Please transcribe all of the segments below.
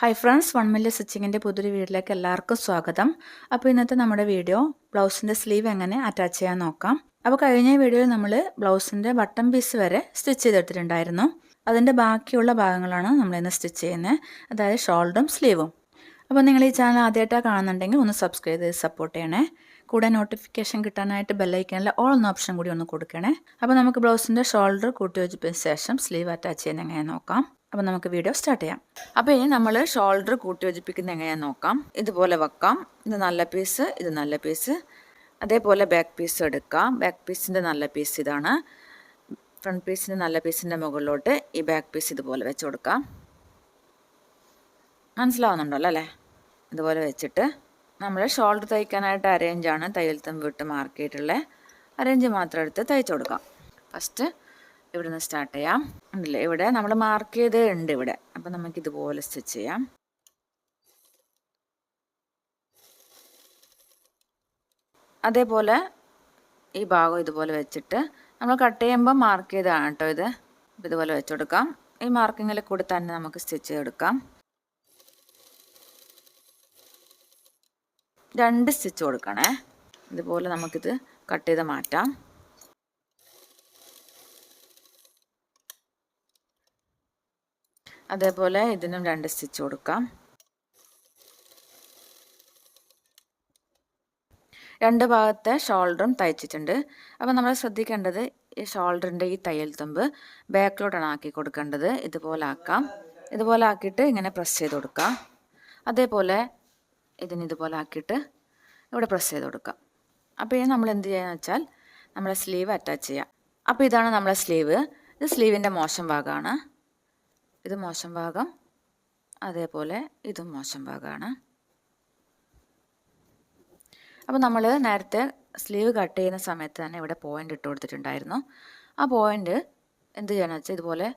Hi friends one മില്യ സ്റ്റിച്ചിങ്ങിന്റെ പുതിയൊരു വീഡിയോയിലേക്ക് എല്ലാവർക്കും സ്വാഗതം. അപ്പോൾ ഇന്നത്തെ നമ്മുടെ വീഡിയോ ബ്ലൗസിന്റെ സ്ലീവ് എങ്ങനെ അറ്റാച്ച് ചെയ്യാൻ നോക്കാം. അപ്പോൾ കഴിഞ്ഞ വീഡിയോയിൽ നമ്മൾ ബ്ലൗസിന്റെ ബട്ടൺ പീസ് വരെ സ്റ്റിച്ച് ചെയ്തെടുത്തിട്ടുണ്ടായിരുന്നു. അതിന്റെ ബാക്കിയുള്ള ഭാഗങ്ങളാണ് നമ്മൾ ഇന്ന് സ്റ്റിച്ച് ചെയ്യുന്നത്. അതായത് ഷോൾഡറും സ്ലീവും അപ്പോൾ നിങ്ങൾ ഈ ചാനൽ ആദ്യമായിട്ടാണ് കാണുന്നുണ്ടെങ്കിൽ ഒന്ന് സബ്സ്ക്രൈബ് ചെയ്ത് സപ്പോർട്ട് ചെയ്യണേ. കൂടെ നോട്ടിഫിക്കേഷൻ കിട്ടാനായിട്ട് ബെല്ലൈക്കാനുള്ള ഓൾ എന്ന ഓപ്ഷൻ കൂടി ഒന്ന് കൊടുക്കണേ. അപ്പോൾ നമുക്ക് ബ്ലൗസിന്റെ ഷോൾഡർ കൂട്ടി വെച്ചതിന് ശേഷം സ്ലീവ് അറ്റാച്ച് ചെയ്യുന്ന എങ്ങനെ നോക്കാം. അപ്പോൾ നമുക്ക് വീഡിയോ സ്റ്റാർട്ട് ചെയ്യാം. അപ്പോൾ ഇനി നമ്മൾ ഷോൾഡർ കൂട്ടി യോജിപ്പിക്കുന്ന എങ്ങനെയാണെന്ന് നോക്കാം. ഇതുപോലെ വെക്കാം. ഇത് നല്ല പീസ് ഇത് നല്ല പീസ് അതേപോലെ ബാക്ക് പീസ് എടുക്കാം. ബാക്ക് പീസിന്റെ നല്ല പീസ് ഇതാണ്. ഫ്രണ്ട് പീസിന്റെ നല്ല പീസിന്റെ മുകളിലോട്ട് ഈ ബാക്ക് പീസ് ഇതുപോലെ വെച്ച് കൊടുക്കാം. മനസ്സിലാവുന്നുണ്ടല്ലോ അല്ലേ? ഇതുപോലെ വെച്ചിട്ട് നമ്മൾ ഷോൾഡർ തയ്ക്കാനായിട്ട് അരേഞ്ചാണ് തയ്യൽ തമ്പ് വിട്ട് മാർക്ക് ചെയ്തിട്ടുള്ളത് അരേഞ്ച് മാത്രം എടുത്ത് തയ്ച്ചു കൊടുക്കാം. ഫസ്റ്റ് ഇവിടെ സ്റ്റാർട്ട് ചെയ്യാം. ഉണ്ടല്ലേ? ഇവിടെ നമ്മൾ മാർക്ക് ചെയ്ത് ഉണ്ട് ഇവിടെ. അപ്പം നമുക്ക് ഇതുപോലെ സ്റ്റിച്ച് ചെയ്യാം. അതേപോലെ ഈ ഭാഗം ഇതുപോലെ വെച്ചിട്ട് നമ്മൾ കട്ട് ചെയ്യുമ്പോൾ മാർക്ക് ചെയ്താണ് കേട്ടോ ഇത്. ഇതുപോലെ വെച്ചെടുക്കാം ഈ മാർക്കിങ്ങിൽ കൂടി തന്നെ നമുക്ക് സ്റ്റിച്ച് ചെയ്തെടുക്കാം. രണ്ട് സ്റ്റിച്ച് കൊടുക്കണേ. ഇതുപോലെ നമുക്കിത് കട്ട് ചെയ്ത് മാറ്റാം. അതേപോലെ ഇതിനും രണ്ട് സ്റ്റിച്ച് കൊടുക്കാം. രണ്ട് ഭാഗത്തെ ഷോൾഡറും തയ്ച്ചിട്ടുണ്ട്. അപ്പോൾ നമ്മൾ ശ്രദ്ധിക്കേണ്ടത് ഈ ഷോൾഡറിന്റെ ഈ തയ്യൽ തുമ്പ് ബാക്കിലോട്ടാണ് ആക്കി കൊടുക്കേണ്ടത്. ഇതുപോലെ ആക്കാം. ഇതുപോലെ ആക്കിയിട്ട് ഇങ്ങനെ പ്രസ് ചെയ്ത് കൊടുക്കാം. അതേപോലെ ഇതിന് ഇതുപോലെ ആക്കിയിട്ട് ഇവിടെ പ്രസ് ചെയ്ത് കൊടുക്കാം. അപ്പോൾ ഇനി നമ്മൾ എന്ത് ചെയ്യാന്ന് വെച്ചാൽ നമ്മളെ സ്ലീവ് അറ്റാച്ച് ചെയ്യാം. അപ്പോൾ ഇതാണ് നമ്മുടെ സ്ലീവ് ഇത് സ്ലീവിന്റെ മോശം ഭാഗമാണ്. ഇത് മോശം ഭാഗം അതേപോലെ ഇതും മോശം ഭാഗമാണ്. അപ്പോൾ നമ്മൾ നേരത്തെ സ്ലീവ് കട്ട് ചെയ്യുന്ന സമയത്ത് തന്നെ ഇവിടെ പോയിന്റ് ഇട്ട് കൊടുത്തിട്ടുണ്ടായിരുന്നു. ആ പോയിന്റ് എന്ത് ചെയ്യണമെന്ന് വെച്ചാൽ ഇതുപോലെ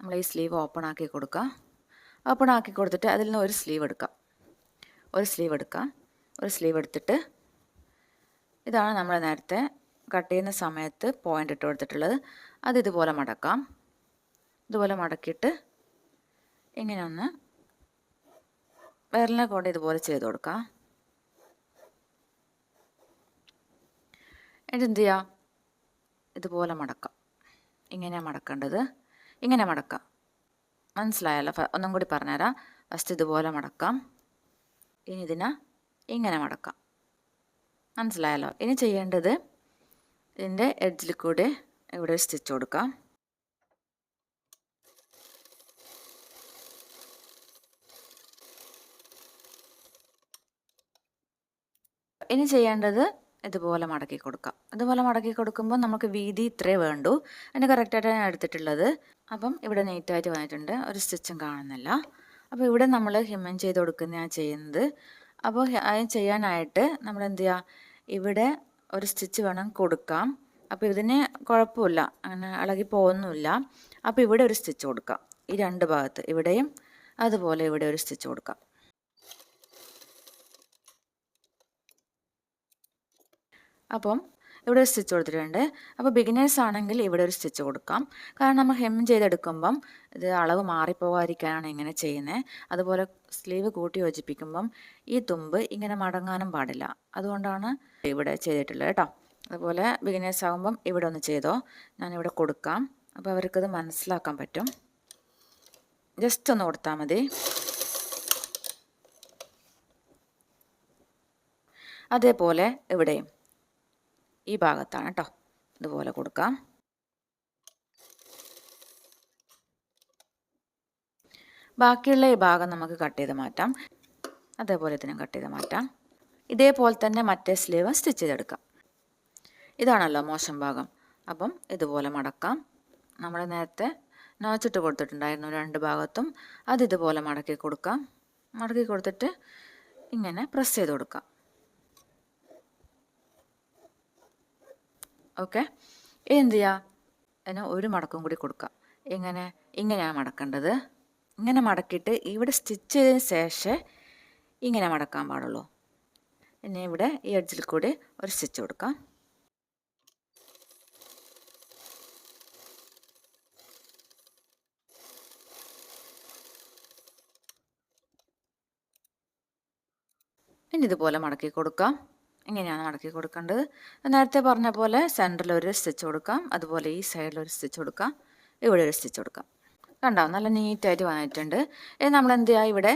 നമ്മൾ ഈ സ്ലീവ് ഓപ്പൺ ആക്കി കൊടുക്കുക ഓപ്പൺ ആക്കി കൊടുത്തിട്ട് അതിൽ നിന്ന് ഒരു സ്ലീവ് എടുക്കാം. ഒരു സ്ലീവ് എടുക്കാം. ഒരു സ്ലീവ് എടുത്തിട്ട് ഇതാണ് നമ്മൾ നേരത്തെ കട്ട് ചെയ്യുന്ന സമയത്ത് പോയിന്റ് ഇട്ട് കൊടുത്തിട്ടുള്ളത്. അത് ഇതുപോലെ മടക്കാം. ഇതുപോലെ മടക്കിയിട്ട് ഇങ്ങനെ ഒന്ന് വിരലിനെ കൊണ്ട് ഇതുപോലെ ചെയ്ത് കൊടുക്കാം. എന്നിട്ട് എന്ത് ചെയ്യാം? ഇതുപോലെ മടക്കാം. ഇങ്ങനെ മടക്കേണ്ടത്. ഇങ്ങനെ മടക്കാം. മനസ്സിലായല്ലോ? ഒന്നും കൂടി പറഞ്ഞുതരാം. ഫസ്റ്റ് ഇതുപോലെ മടക്കാം. ഇനി ഇതിനെ ഇങ്ങനെ മടക്കാം. മനസ്സിലായല്ലോ? ഇനി ചെയ്യേണ്ടത് ഇതിന്റെ എഡ്ജിൽ കൂടെ ഇവിടെ സ്റ്റിച്ച് കൊടുക്കാം. ഇനി ചെയ്യേണ്ടത് ഇതുപോലെ മടക്കി കൊടുക്കാം. ഇതുപോലെ മടക്കി കൊടുക്കുമ്പോൾ നമുക്ക് വീതി ഇത്രേ വേണ്ടു. അതിന് കറക്റ്റായിട്ട് ഞാൻ എടുത്തിട്ടുള്ളത്. അപ്പം ഇവിടെ നീറ്റായിട്ട് വന്നിട്ടുണ്ട്. ഒരു സ്റ്റിച്ചും കാണുന്നില്ല. അപ്പോൾ ഇവിടെ നമ്മൾ ഹിമ്മൻ ചെയ്ത് കൊടുക്കുന്നതാണ് ചെയ്യുന്നത്. അപ്പോൾ അത് ചെയ്യാനായിട്ട് നമ്മൾ എന്ത് ചെയ്യുക ഇവിടെ ഒരു സ്റ്റിച്ച് വേണം കൊടുക്കാം. അപ്പോൾ ഇതിന് കുഴപ്പമില്ല. അങ്ങനെ ഇളകി പോകുന്നില്ല അപ്പോൾ ഇവിടെ ഒരു സ്റ്റിച്ച് കൊടുക്കാം. ഈ രണ്ട് ഭാഗത്ത് ഇവിടെയും അതുപോലെ ഇവിടെ ഒരു സ്റ്റിച്ച് കൊടുക്കാം. അപ്പം ഇവിടെ ഒരു സ്റ്റിച്ച് കൊടുത്തിട്ടുണ്ട്. അപ്പോൾ ബിഗിനേഴ്സ് ആണെങ്കിൽ ഇവിടെ ഒരു സ്റ്റിച്ച് കൊടുക്കാം. കാരണം നമ്മൾ ഹെം ചെയ്തെടുക്കുമ്പം ഇത് അളവ് മാറിപ്പോകാതിരിക്കാനാണ് ഇങ്ങനെ ചെയ്യുന്നത് അതുപോലെ സ്ലീവ് കൂട്ടി യോജിപ്പിക്കുമ്പം ഈ തുമ്പ് ഇങ്ങനെ മടങ്ങാനും പാടില്ല. അതുകൊണ്ടാണ് ഇവിടെ ചെയ്തിട്ടുള്ളത് കേട്ടോ. അതുപോലെ ബിഗിനേഴ്സ് ആകുമ്പം ഇവിടെ ഒന്ന് ചെയ്തോ. ഞാനിവിടെ കൊടുക്കാം. അപ്പോൾ അവർക്കത് മനസ്സിലാക്കാൻ പറ്റും. ജസ്റ്റ് ഒന്ന് കൊടുത്താൽ മതി. അതേപോലെ ഇവിടെയും. ഈ ഭാഗത്താണ് കേട്ടോ ഇതുപോലെ കൊടുക്കാം. ബാക്കിയുള്ള ഈ ഭാഗം നമുക്ക് കട്ട് ചെയ്ത് മാറ്റാം. അതേപോലെ ഇതിനും കട്ട് ചെയ്ത് മാറ്റാം. ഇതേപോലെ തന്നെ മറ്റേ സ്ലീവ് സ്റ്റിച്ച് ചെയ്തെടുക്കാം. ഇതാണല്ലോ മോശം ഭാഗം. അപ്പം ഇതുപോലെ മടക്കാം. നമ്മൾ നേരത്തെ നോച്ചിട്ട് കൊടുത്തിട്ടുണ്ടായിരുന്നു രണ്ട് ഭാഗത്തും. അത് ഇതുപോലെ മടക്കി കൊടുക്കാം. മടക്കി കൊടുത്തിട്ട് ഇങ്ങനെ പ്രസ് ചെയ്ത് കൊടുക്കാം. ഓക്കെ? എന്ത് ചെയ്യുക അതിന് ഒരു മടക്കും കൂടി കൊടുക്കാം. എങ്ങനെ? ഇങ്ങനെയാണ് മടക്കേണ്ടത്. ഇങ്ങനെ മടക്കിയിട്ട് ഇവിടെ സ്റ്റിച്ച് ചെയ്തതിന് ശേഷം ഇങ്ങനെ മടക്കാൻ പാടുള്ളൂ. എന്നെ ഇവിടെ ഈ എഡ്ജിൽ കൂടി ഒരു സ്റ്റിച്ച് കൊടുക്കാം. ഇനി ഇതുപോലെ മടക്കി കൊടുക്കാം. ഇങ്ങനെയാണ് മടക്കി കൊടുക്കേണ്ടത്. നേരത്തെ പറഞ്ഞ പോലെ സെന്ററിൽ ഒരു സ്റ്റിച്ച് കൊടുക്കാം. അതുപോലെ ഈ സൈഡിൽ ഒരു സ്റ്റിച്ച് കൊടുക്കാം. ഇവിടെ ഒരു സ്റ്റിച്ച് കൊടുക്കാം. കണ്ടോ? നല്ല നീറ്റായിട്ട് വന്നിട്ടുണ്ട്. ഇനി നമ്മൾ എന്ത് ചെയ്യുക? ഇവിടെ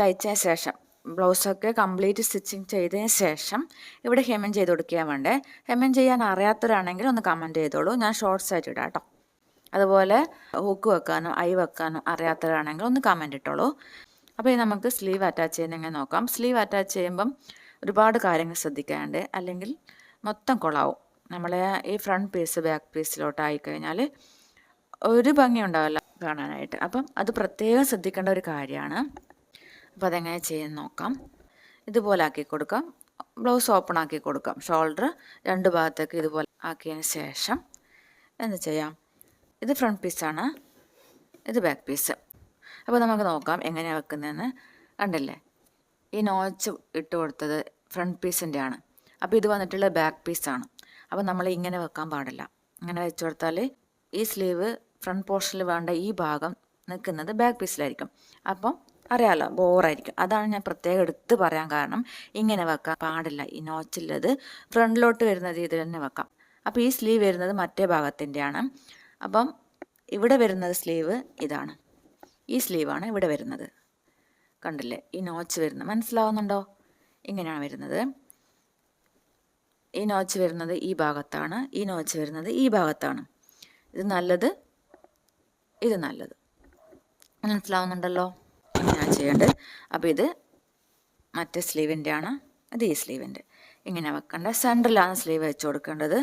തയ്ച്ചതിന് ശേഷം ബ്ലൗസൊക്കെ കംപ്ലീറ്റ് സ്റ്റിച്ചിങ് ചെയ്തതിന് ശേഷം ഇവിടെ ഹെമൻ ചെയ്ത് കൊടുക്കുക വേണ്ടേ. ഹെമൻ ചെയ്യാൻ അറിയാത്തവരാണെങ്കിൽ ഒന്ന് കമന്റ് ചെയ്തോളൂ. ഞാൻ ഷോർട്സ് ആയിട്ട് ഇടാം കേട്ടോ. അതുപോലെ ഹുക്ക് വെക്കാനോ ഐ വെക്കാനോ അറിയാത്തവരാണെങ്കിൽ ഒന്ന് കമന്റ് ഇട്ടോളൂ. അപ്പോൾ ഇനി നമുക്ക് സ്ലീവ് അറ്റാച്ച് ചെയ്യുന്ന എങ്ങനെ നോക്കാം? സ്ലീവ് അറ്റാച്ച് ചെയ്യുമ്പം ഒരുപാട് കാര്യങ്ങൾ ശ്രദ്ധിക്കാണ്ട് അല്ലെങ്കിൽ മൊത്തം കൊളാവും. നമ്മളെ ഈ ഫ്രണ്ട് പീസ് ബാക്ക് പീസിലോട്ടായി കഴിഞ്ഞാൽ ഒരു ഭംഗി ഉണ്ടാവില്ല കാണാനായിട്ട്. അപ്പം അത് പ്രത്യേകം ശ്രദ്ധിക്കേണ്ട ഒരു കാര്യമാണ്. അപ്പോൾ അതെങ്ങനെ ചെയ്യാൻ നോക്കാം. ഇതുപോലെ ആക്കി കൊടുക്കാം. ബ്ലൗസ് ഓപ്പൺ ആക്കി കൊടുക്കാം. ഷോൾഡർ രണ്ട് ഭാഗത്തേക്ക് ഇതുപോലെ ആക്കിയതിന് ശേഷം എന്ത് ചെയ്യാം? ഇത് ഫ്രണ്ട് പീസാണ് ഇത് ബാക്ക് പീസ് അപ്പോൾ നമുക്ക് നോക്കാം എങ്ങനെയാണ് വെക്കുന്നതെന്ന്. കണ്ടില്ലേ? ഈ നോച്ച് ഇട്ട് കൊടുത്തത് ഫ്രണ്ട് പീസിന്റെ ആണ്. അപ്പോൾ ഇത് വന്നിട്ടുള്ള ബാക്ക് പീസാണ് അപ്പോൾ നമ്മൾ ഇങ്ങനെ വെക്കാൻ പാടില്ല. ഇങ്ങനെ വെച്ച് കൊടുത്താൽ ഈ സ്ലീവ് ഫ്രണ്ട് പോർഷനിൽ വേണ്ട ഈ ഭാഗം നിൽക്കുന്നത് ബാക്ക് പീസിലായിരിക്കും. അപ്പം അറിയാമല്ലോ ബോറായിരിക്കും. അതാണ് ഞാൻ പ്രത്യേകം എടുത്ത് പറയാൻ കാരണം ഇങ്ങനെ വെക്കാൻ പാടില്ല. ഈ നോച്ചുള്ളത് ഫ്രണ്ടിലോട്ട് വരുന്ന രീതിയിൽ തന്നെ വെക്കാം. അപ്പോൾ ഈ സ്ലീവ് വരുന്നത് മറ്റേ ഭാഗത്തിന്റെയാണ് അപ്പം ഇവിടെ വരുന്നത് സ്ലീവ് ഇതാണ്. ഈ സ്ലീവാണ് ഇവിടെ വരുന്നത്. കണ്ടില്ലേ? ഈ നോച്ച് വരുന്നത്. മനസ്സിലാവുന്നുണ്ടോ? ഇങ്ങനെയാണ് വരുന്നത്. ഈ നോച്ച് വരുന്നത് ഈ ഭാഗത്താണ് ഈ നോച്ച് വരുന്നത് ഈ ഭാഗത്താണ്. ഇത് നല്ലത് ഇത് നല്ലത്. മനസ്സിലാവുന്നുണ്ടല്ലോ? ഞാൻ ചെയ്യേണ്ടത്. അപ്പോൾ ഇത് മറ്റേ സ്ലീവിന്റെ ആണ് ഇത് ഈ സ്ലീവിന്റെ ഇങ്ങനെ വെക്കേണ്ട. സെന്ററിലാണ് സ്ലീവ് വെച്ച് കൊടുക്കേണ്ടത്.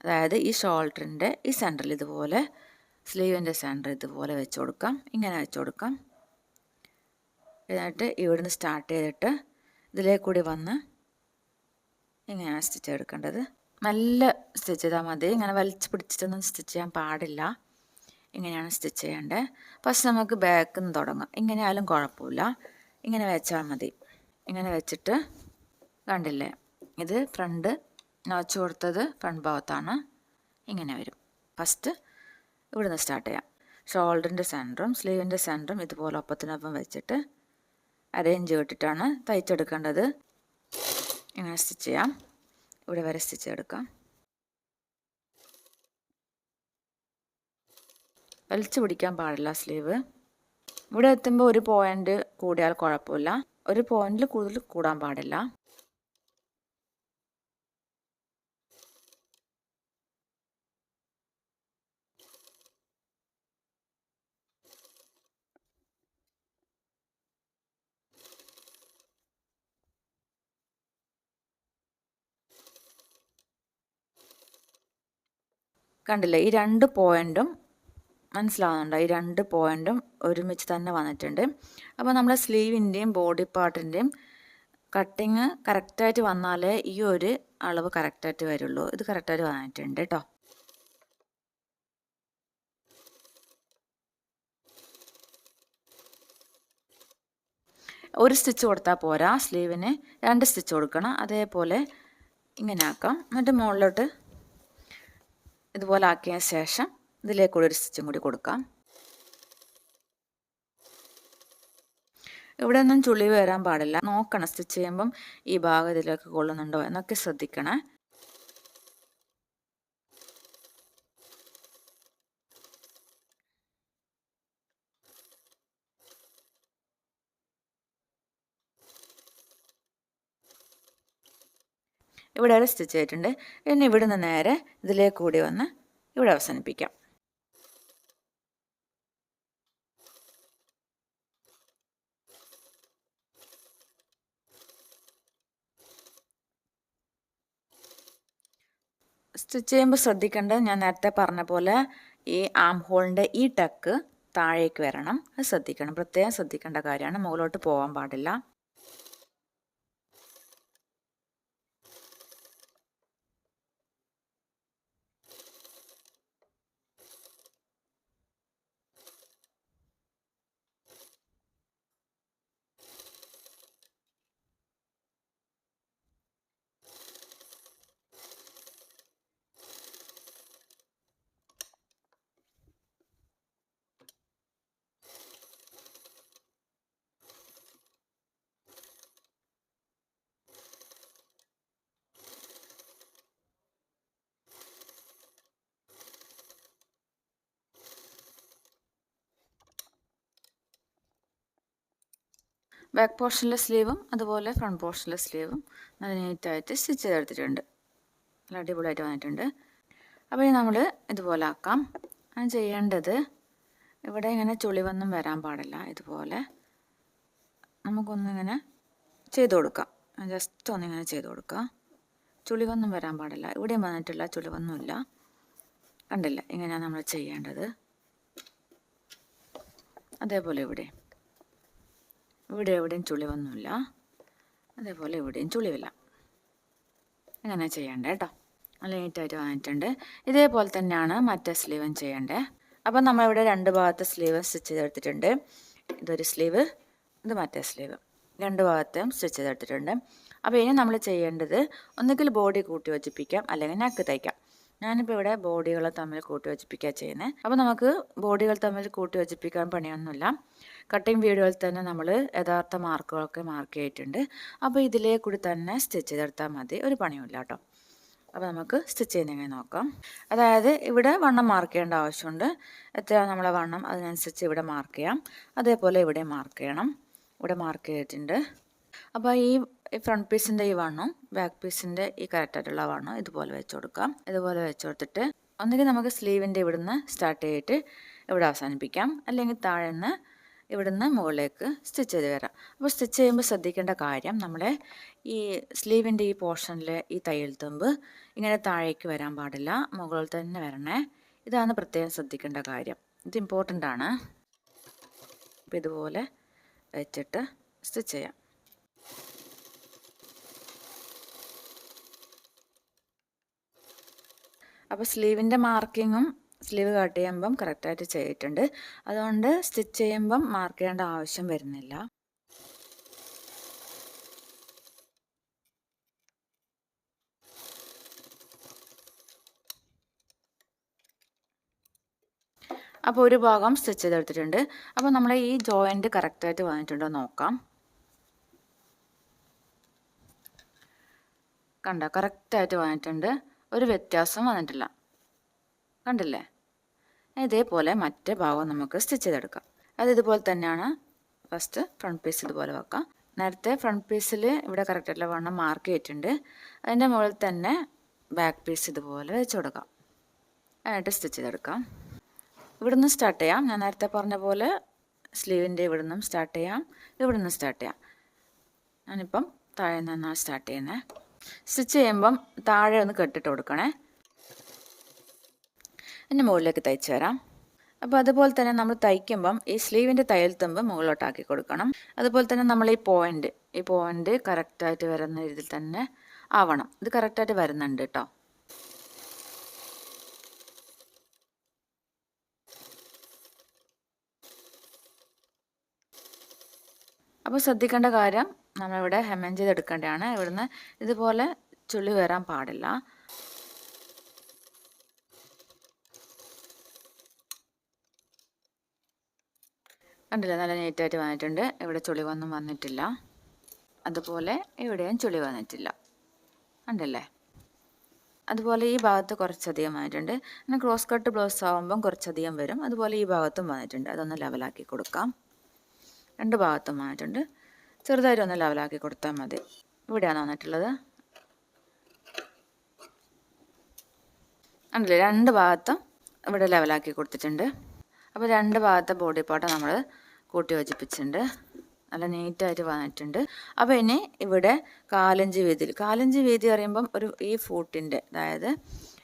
അതായത് ഈ ഷോൾഡറിന്റെ ഈ സെന്ററിൽ ഇതുപോലെ സ്ലീവിന്റെ സെന്റർ ഇതുപോലെ വെച്ച് കൊടുക്കാം. ഇങ്ങനെ വെച്ച് കൊടുക്കാം. എന്നിട്ട് ഇവിടുന്ന് സ്റ്റാർട്ട് ചെയ്തിട്ട് ഇതിലേക്ക് കൂടി വന്ന് ഇങ്ങനെയാണ് സ്റ്റിച്ച് എടുക്കേണ്ടത്. നല്ല സ്റ്റിച്ച് ചെയ്താൽ മതി. ഇങ്ങനെ വലിച്ച് പിടിച്ചിട്ടൊന്നും സ്റ്റിച്ച് ചെയ്യാൻ പാടില്ല. ഇങ്ങനെയാണ് സ്റ്റിച്ച് ചെയ്യേണ്ടത്. ഫസ്റ്റ് നമുക്ക് ബാക്കിൽ നിന്ന് തുടങ്ങാം. ഇങ്ങനെ ആയാലും കുഴപ്പമില്ല. ഇങ്ങനെ വെച്ചാൽ മതി. ഇങ്ങനെ വെച്ചിട്ട് കണ്ടില്ലേ? ഇത് ഫ്രണ്ട് നോച്ച് കൊടുത്തത് ഫ്രണ്ട് ഭാഗത്താണ്. ഇങ്ങനെ വരും. ഫസ്റ്റ് ഇവിടുന്ന് സ്റ്റാർട്ട് ചെയ്യാം. ഷോൾഡറിന്റെ സെന്ററും സ്ലീവിന്റെ സെന്ററും ഇതുപോലെ ഒപ്പത്തിനൊപ്പം വെച്ചിട്ട് അരേഞ്ച് ചെയ്തിട്ടാണ് തയ്ച്ചെടുക്കേണ്ടത്. ഇങ്ങനെ സ്റ്റിച്ച് ചെയ്യാം. ഇവിടെ വരെ സ്റ്റിച്ച് എടുക്കാം വലിച്ചു പിടിക്കാൻ പാടില്ല സ്ലീവ്. ഇവിടെ എത്തുമ്പോൾ ഒരു പോയിന്റ് കൂടിയാൽ കുഴപ്പമില്ല. ഒരു പോയിന്റിൽ കൂടുതൽ കൂടാൻ പാടില്ല. കണ്ടില്ലേ? ഈ രണ്ട് പോയിന്റും മനസ്സിലാവുന്നുണ്ടോ? ഈ രണ്ട് പോയിന്റും ഒരുമിച്ച് തന്നെ വന്നിട്ടുണ്ട്. അപ്പോൾ നമ്മുടെ സ്ലീവിന്റെയും ബോഡി പാർട്ടിന്റെയും കട്ടിങ് കറക്റ്റായിട്ട് വന്നാലേ ഈ ഒരു അളവ് കറക്റ്റായിട്ട് വരുള്ളൂ. ഇത് കറക്റ്റായിട്ട് വന്നിട്ടുണ്ട് കേട്ടോ ഒരു സ്റ്റിച്ച് കൊടുത്താൽ പോരാ സ്ലീവിന്. രണ്ട് സ്റ്റിച്ച് കൊടുക്കണം. അതേപോലെ ഇങ്ങനെ ആക്കാം. എന്നിട്ട് മുകളിലോട്ട് ഇതുപോലെ ആക്കിയ ശേഷം ഇതിലേക്കൂടി ഒരു സ്റ്റിച്ചും കൂടി കൊടുക്കാം. ഇവിടെ ഒന്നും ചുളിവ് വരാൻ പാടില്ല. നോക്കണം സ്റ്റിച്ച് ചെയ്യുമ്പം ഈ ഭാഗം ഇതിലേക്ക് കൊള്ളുന്നുണ്ടോ എന്നൊക്കെ ശ്രദ്ധിക്കണേ. ഇവിടെ വരെ സ്റ്റിച്ച് ചെയ്തിട്ടുണ്ട് ഇനി ഇവിടുന്ന് നേരെ ഇതിലേക്ക് കൂടി വന്ന് ഇവിടെ അവസാനിപ്പിക്കാം. സ്റ്റിച്ച് ചെയ്യുമ്പോൾ ശ്രദ്ധിക്കേണ്ടത് ഞാൻ നേരത്തെ പറഞ്ഞ പോലെ ഈ ആം ഹോളിന്റെ ഈ ടക്ക് താഴേക്ക് വരണം. അത് ശ്രദ്ധിക്കണം. പ്രത്യേകം ശ്രദ്ധിക്കേണ്ട കാര്യമാണ്. മുകളിലോട്ട് പോകാൻ പാടില്ല. ബാക്ക് പോർഷനിലെ സ്ലീവും അതുപോലെ ഫ്രണ്ട് പോർഷനിലെ സ്ലീവും നല്ല നീറ്റായിട്ട് സ്റ്റിച്ച് ചെയ്തെടുത്തിട്ടുണ്ട്. നല്ല അടിപൊളിയായിട്ട് വന്നിട്ടുണ്ട്. അപ്പോൾ ഇനി നമ്മൾ ഇതുപോലെ ആക്കാം. അത് ചെയ്യേണ്ടത് ഇവിടെ ഇങ്ങനെ ചുളിവൊന്നും വരാൻ പാടില്ല. ഇതുപോലെ നമുക്കൊന്നിങ്ങനെ ചെയ്ത് കൊടുക്കാം. ജസ്റ്റ് ഒന്നിങ്ങനെ ചെയ്ത് കൊടുക്കാം. ചുളിവൊന്നും വരാൻ പാടില്ല. ഇവിടെയും വന്നിട്ടില്ല ചുളിവൊന്നുമില്ല. കണ്ടില്ല? ഇങ്ങനെയാണ് നമ്മൾ ചെയ്യേണ്ടത്. അതേപോലെ ഇവിടെ. ഇവിടെ എവിടെയും ചുളിവൊന്നുമില്ല. അതേപോലെ ഇവിടെയും ചുളിവില്ല. അങ്ങനെ ചെയ്യണ്ടേ കേട്ടോ നല്ല നീറ്റായിട്ട് വാങ്ങിയിട്ടുണ്ട് ഇതേപോലെ തന്നെയാണ് മറ്റേ സ്ലീവും ചെയ്യേണ്ടത് അപ്പം നമ്മളിവിടെ രണ്ട് ഭാഗത്തെ സ്ലീവ് സ്റ്റിച്ച് ചെയ്തെടുത്തിട്ടുണ്ട്. ഇതൊരു സ്ലീവ് ഇത് മറ്റേ സ്ലീവ് രണ്ട് ഭാഗത്തും സ്റ്റിച്ച് ചെയ്തെടുത്തിട്ടുണ്ട്. അപ്പോൾ ഇനി നമ്മൾ ചെയ്യേണ്ടത് ഒന്നുകിൽ ബോഡി കൂട്ടി വച്ചിപ്പിക്കാം അല്ലെങ്കിൽ നെക്ക് തയ്ക്കാം. ഞാനിപ്പോൾ ഇവിടെ ബോഡികൾ തമ്മിൽ കൂട്ടി വച്ചിപ്പിക്കുക ചെയ്യുന്നത് അപ്പോൾ നമുക്ക് ബോഡികൾ തമ്മിൽ കൂട്ടി വച്ചിപ്പിക്കാൻ പണിയൊന്നുമില്ല. കട്ടിങ് വീഡിയോയിൽ തന്നെ നമ്മൾ യഥാർത്ഥ മാർക്കുകളൊക്കെ മാർക്ക് ചെയ്തിട്ടുണ്ട്. അപ്പോൾ ഇതിലേ കൂടി തന്നെ സ്റ്റിച്ച് ചെയ്തെടുത്താൽ മതി. ഒരു പണിയുമില്ല കേട്ടോ. അപ്പോൾ നമുക്ക് സ്റ്റിച്ച് ചെയ്യുന്നെങ്കിൽ നോക്കാം. അതായത് ഇവിടെ വണ്ണം മാർക്ക് ചെയ്യേണ്ട ആവശ്യമുണ്ട്. എത്ര നമ്മളെ വണ്ണം? അതിനനുസരിച്ച് ഇവിടെ മാർക്ക് ചെയ്യാം. അതേപോലെ ഇവിടെ മാർക്ക് ചെയ്യണം. ഇവിടെ മാർക്ക് ചെയ്തിട്ടുണ്ട്. അപ്പോൾ ഈ ഫ്രണ്ട് പീസിന്റെ ഈ വണ്ണും ബാക്ക് പീസിന്റെ ഈ കറക്റ്റായിട്ടുള്ള വണ്ണും ഇതുപോലെ വെച്ച് കൊടുക്കാം. ഇതുപോലെ വെച്ച് കൊടുത്തിട്ട് ഒന്നുകിൽ നമുക്ക് സ്ലീവിന്റെ ഇവിടുന്ന് സ്റ്റാർട്ട് ചെയ്തിട്ട് ഇവിടെ അവസാനിപ്പിക്കാം. അല്ലെങ്കിൽ താഴെ നിന്ന് ഇവിടുന്ന് മുകളിലേക്ക് സ്റ്റിച്ച് ചെയ്ത് വരാം. അപ്പോൾ സ്റ്റിച്ച് ചെയ്യുമ്പോൾ ശ്രദ്ധിക്കേണ്ട കാര്യം നമ്മുടെ ഈ സ്ലീവിന്റെ ഈ പോർഷനിൽ ഈ തയ്യൽ തുമ്പ് ഇങ്ങനെ താഴേക്ക് വരാൻ പാടില്ല മുകളിൽ തന്നെ വരണേ. ഇതാണ് പ്രത്യേകം ശ്രദ്ധിക്കേണ്ട കാര്യം. ഇത് ഇമ്പോർട്ടന്റ് ആണ്. അപ്പോൾ ഇതുപോലെ വെച്ചിട്ട് സ്റ്റിച്ച് ചെയ്യാം. അപ്പോൾ സ്ലീവിന്റെ മാർക്കിങ്ങും സ്ലീവ് കട്ട് ചെയ്യുമ്പം കറക്റ്റായിട്ട് ചെയ്തിട്ടുണ്ട്. അതുകൊണ്ട് സ്റ്റിച്ച് ചെയ്യുമ്പം മാർക്ക് ചെയ്യേണ്ട ആവശ്യം വരുന്നില്ല. അപ്പോൾ ഒരു ഭാഗം സ്റ്റിച്ച് ചെയ്തെടുത്തിട്ടുണ്ട്. അപ്പോൾ നമ്മൾ ഈ ജോയിന്റ് കറക്റ്റായിട്ട് വന്നിട്ടുണ്ടോ നോക്കാം. കണ്ട? കറക്റ്റായിട്ട് വന്നിട്ടുണ്ട്. ഒരു വ്യത്യാസം വന്നിട്ടില്ല. കണ്ടില്ലേ? ഇതേപോലെ മറ്റേ ഭാഗം നമുക്ക് സ്റ്റിച്ച് ചെയ്തെടുക്കാം. അത് ഇതുപോലെ തന്നെയാണ്. ഫസ്റ്റ് ഫ്രണ്ട് പീസ് ഇതുപോലെ വെക്കാം. നേരത്തെ ഫ്രണ്ട് പീസിൽ ഇവിടെ കറക്റ്റായിട്ടുള്ള വണ്ണം മാർക്ക് ചെയ്തിട്ടുണ്ട്. അതിന്റെ മുകളിൽ തന്നെ ബാക്ക് പീസ് ഇതുപോലെ വെച്ച് കൊടുക്കാം. എന്നിട്ട് സ്റ്റിച്ച് ചെയ്തെടുക്കാം. ഇവിടുന്ന് സ്റ്റാർട്ട് ചെയ്യാം. ഞാൻ നേരത്തെ പറഞ്ഞ പോലെ സ്ലീവിന്റെ ഇവിടുന്നും സ്റ്റാർട്ട് ചെയ്യാം. ഇവിടുന്ന് സ്റ്റാർട്ട് ചെയ്യാം. ഞാനിപ്പം താഴെ നിന്നാണ് സ്റ്റാർട്ട് ചെയ്യുന്നത്. സ്റ്റിച്ച് ചെയ്യുമ്പം താഴെ ഒന്ന് കെട്ടിട്ട് കൊടുക്കണേ. ഇനി മുകളിലേക്ക് തയ്ച്ചു വരാം അപ്പോൾ അതുപോലെ തന്നെ നമ്മൾ തയ്ക്കുമ്പം ഈ സ്ലീവിന്റെ തയ്യൽ തുമ്പ് മുകളിലോട്ടാക്കി കൊടുക്കണം. അതുപോലെ തന്നെ നമ്മൾ ഈ പോയിന്റ് ഈ പോയിന്റ് കറക്റ്റായിട്ട് വരുന്ന രീതിയിൽ തന്നെ ആവണം. ഇത് കറക്റ്റായിട്ട് വരുന്നുണ്ട് കേട്ടോ. അപ്പോൾ ശ്രദ്ധിക്കേണ്ട കാര്യം നമ്മളിവിടെ ഹെമൻ ചെയ്തെടുക്കേണ്ടതാണ്. ഇവിടുന്ന് ഇതുപോലെ ചുള്ളി വരാൻ പാടില്ല. കണ്ടില്ല? നല്ല നീറ്റായിട്ട് വന്നിട്ടുണ്ട്. ഇവിടെ ചുളിവൊന്നും വന്നിട്ടില്ല. അതുപോലെ ഇവിടെയും ചുളി വന്നിട്ടില്ല. കണ്ടല്ലേ? അതുപോലെ ഈ ഭാഗത്ത് കുറച്ചധികം വന്നിട്ടുണ്ട്. പിന്നെ ക്രോസ് കട്ട് ബ്ലൗസ് ആകുമ്പം കുറച്ചധികം വരും. അതുപോലെ ഈ ഭാഗത്തും വന്നിട്ടുണ്ട്. അതൊന്ന് ലെവലാക്കി കൊടുക്കാം. രണ്ട് ഭാഗത്തും വന്നിട്ടുണ്ട്. ചെറുതായിട്ട് ഒന്ന് ലെവലാക്കി കൊടുത്താൽ മതി. ഇവിടെയാണ് വന്നിട്ടുള്ളത്? ഉണ്ടല്ലേ രണ്ട് ഭാഗത്തും ഇവിടെ ലെവലാക്കി കൊടുത്തിട്ടുണ്ട്. അപ്പോൾ രണ്ട് ഭാഗത്തെ ബോഡി പാർട്ട് നമ്മൾ കൂട്ടി യോജിപ്പിച്ചിട്ടുണ്ട്. നല്ല നീറ്റായിട്ട് വന്നിട്ടുണ്ട്. അപ്പോൾ ഇനി ഇവിടെ കാലഞ്ച് വീതിയിൽ കാലഞ്ച് വീതി പറയുമ്പം ഒരു ഈ ഫൂട്ടിന്റെ അതായത്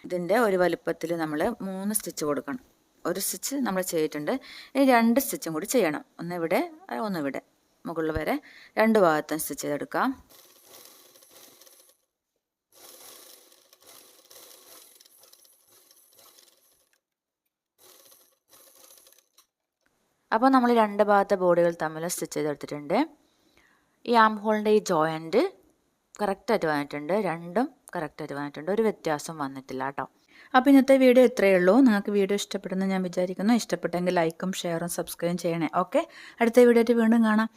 ഇതിന്റെ ഒരു വലുപ്പത്തിൽ നമ്മൾ മൂന്ന് സ്റ്റിച്ച് കൊടുക്കണം. ഒരു സ്റ്റിച്ച് നമ്മൾ ചെയ്തിട്ടുണ്ട്. ഇനി രണ്ട് സ്റ്റിച്ചും കൂടി ചെയ്യണം. ഒന്ന് ഇവിടെ ഒന്ന് ഇവിടെ മുകളിൽ വരെ രണ്ട് ഭാഗത്തും സ്റ്റിച്ച് ചെയ്തെടുക്കാം. അപ്പോൾ നമ്മൾ രണ്ട് ഭാഗത്തെ ബോഡികൾ തമ്മിൽ സ്റ്റിച്ച് ചെയ്തെടുത്തിട്ടുണ്ട്. ഈ ആം ഹോളിന്റെ ഈ ജോയിന്റ് കറക്റ്റായിട്ട് വന്നിട്ടുണ്ട്. രണ്ടും കറക്റ്റായിട്ട് വന്നിട്ടുണ്ട്. ഒരു വ്യത്യാസം വന്നിട്ടില്ല കേട്ടോ. അപ്പോൾ ഇന്നത്തെ വീഡിയോ ഇത്രയേ ഉള്ളൂ. നിങ്ങൾക്ക് വീഡിയോ ഇഷ്ടപ്പെടുന്നു ഞാൻ വിചാരിക്കുന്നു. ഇഷ്ടപ്പെട്ടെങ്കിൽ ലൈക്കും ഷെയറും സബ്സ്ക്രൈബും ചെയ്യണേ. ഓക്കെ? അടുത്ത വീഡിയോ വീണ്ടും കാണാം.